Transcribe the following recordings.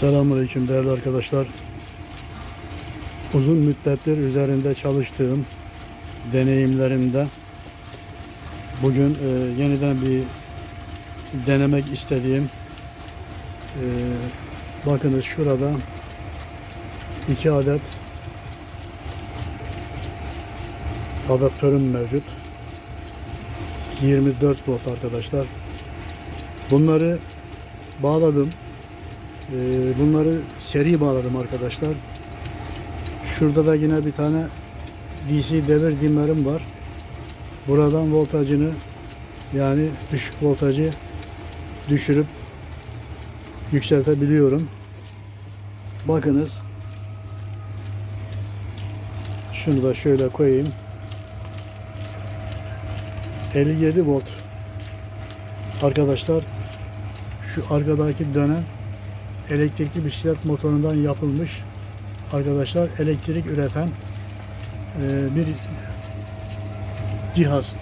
Selamünaleyküm değerli arkadaşlar. Uzun müddettir üzerinde çalıştığım deneyimlerimde bugün e, yeniden bir denemek istediğim e, bakınız şurada iki adet adaptörüm mevcut. 24 volt arkadaşlar. Bunları bağladım. Ee, bunları seri bağladım arkadaşlar. Şurada da yine bir tane DC devir dimlerim var. Buradan voltajını yani düşük voltajı düşürüp yükseltebiliyorum. Bakınız. Şunu da şöyle koyayım. 57 volt. Arkadaşlar şu arkadaki dönem elektrikli bisiklet motorundan yapılmış arkadaşlar elektrik üreten e, bir cihaz.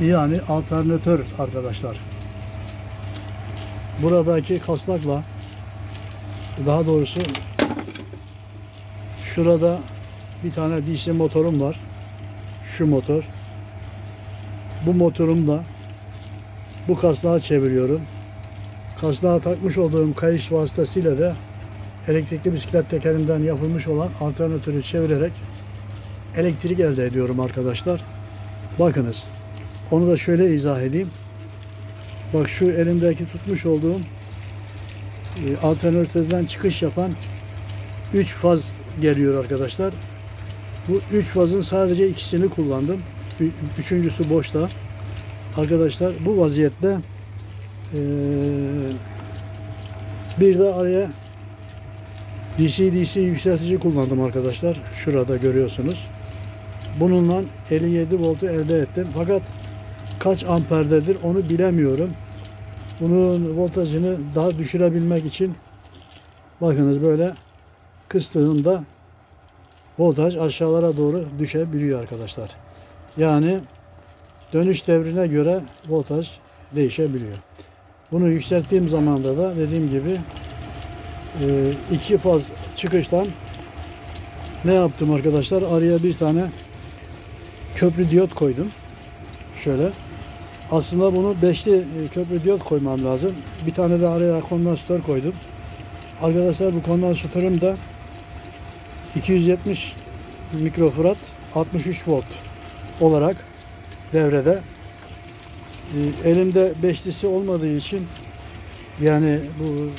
Yani alternatör arkadaşlar. Buradaki kasnakla daha doğrusu şurada bir tane DC motorum var. Şu motor. Bu motorumda bu kasnağı çeviriyorum. Kasnağa takmış olduğum kayış vasıtasıyla da elektrikli bisiklet tekerinden yapılmış olan alternatörü çevirerek elektrik elde ediyorum arkadaşlar. Bakınız. Onu da şöyle izah edeyim. Bak şu elimdeki tutmuş olduğum e, alternatörden çıkış yapan 3 faz geliyor arkadaşlar. Bu 3 fazın sadece ikisini kullandım. Üçüncüsü boşta. Arkadaşlar bu vaziyette ee, bir de araya DC DC yükseltici kullandım arkadaşlar. Şurada görüyorsunuz. Bununla 57 voltu elde ettim. Fakat kaç amperdedir onu bilemiyorum. Bunun voltajını daha düşürebilmek için bakınız böyle kıstığımda voltaj aşağılara doğru düşebiliyor arkadaşlar. Yani dönüş devrine göre voltaj değişebiliyor. Bunu yükselttiğim zamanda da dediğim gibi e, iki faz çıkıştan ne yaptım arkadaşlar? Araya bir tane köprü diyot koydum. Şöyle. Aslında bunu beşli e, köprü diyot koymam lazım. Bir tane de araya kondansatör koydum. Arkadaşlar bu kondansatörüm de 270 mikrofarad 63 volt olarak devrede. Ee, elimde beşlisi olmadığı için yani bu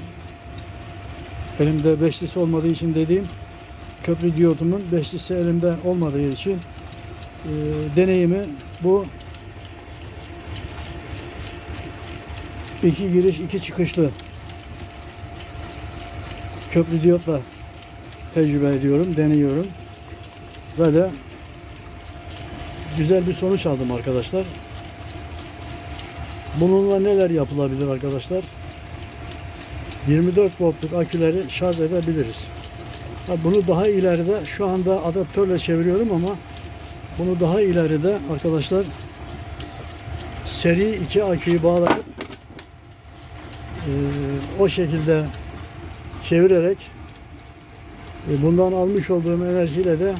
elimde beşlisi olmadığı için dediğim köprü diyodumun beşlisi elimde olmadığı için e, deneyimi bu iki giriş iki çıkışlı köprü diyotla tecrübe ediyorum, deniyorum ve de güzel bir sonuç aldım arkadaşlar. Bununla neler yapılabilir arkadaşlar? 24 voltluk aküleri şarj edebiliriz. Bunu daha ileride şu anda adaptörle çeviriyorum ama bunu daha ileride arkadaşlar seri iki aküyü bağlayıp e, o şekilde çevirerek e, bundan almış olduğum enerjiyle de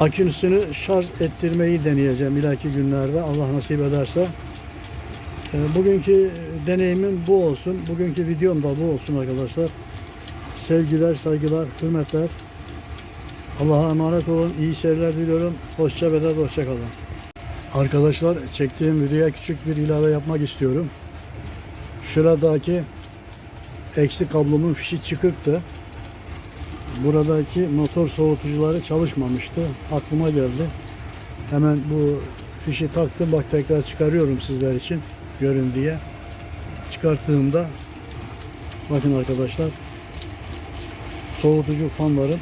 aküsünü şarj ettirmeyi deneyeceğim ileriki günlerde Allah nasip ederse. E, Bugünkü deneyimim bu olsun. Bugünkü videom da bu olsun arkadaşlar. Sevgiler, saygılar, hürmetler. Allah'a emanet olun. İyi seyirler diliyorum. Hoşça ve hoşça kalın. Arkadaşlar çektiğim videoya küçük bir ilave yapmak istiyorum. Şuradaki eksi kablomun fişi çıkıktı. Buradaki motor soğutucuları çalışmamıştı. Aklıma geldi. Hemen bu fişi taktım. Bak tekrar çıkarıyorum sizler için görün diye. Çıkarttığımda bakın arkadaşlar soğutucu fanlarım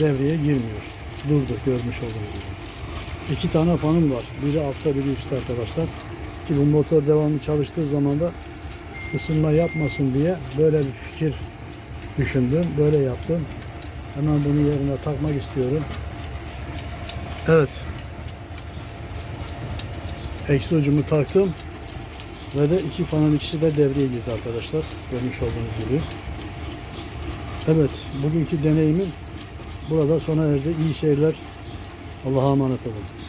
devreye girmiyor. Durdu görmüş olduğunuz gibi. İki tane fanım var. Biri altta biri üstte arkadaşlar. Ki bu motor devamlı çalıştığı zaman da ısınma yapmasın diye böyle bir fikir düşündüm. Böyle yaptım. Hemen bunu yerine takmak istiyorum. Evet. Eksi ucumu taktım. Ve de iki fanın ikisi de devreye girdi arkadaşlar. Görmüş olduğunuz gibi. Evet, bugünkü deneyimim burada sona erdi. İyi seyirler. Allah'a emanet olun.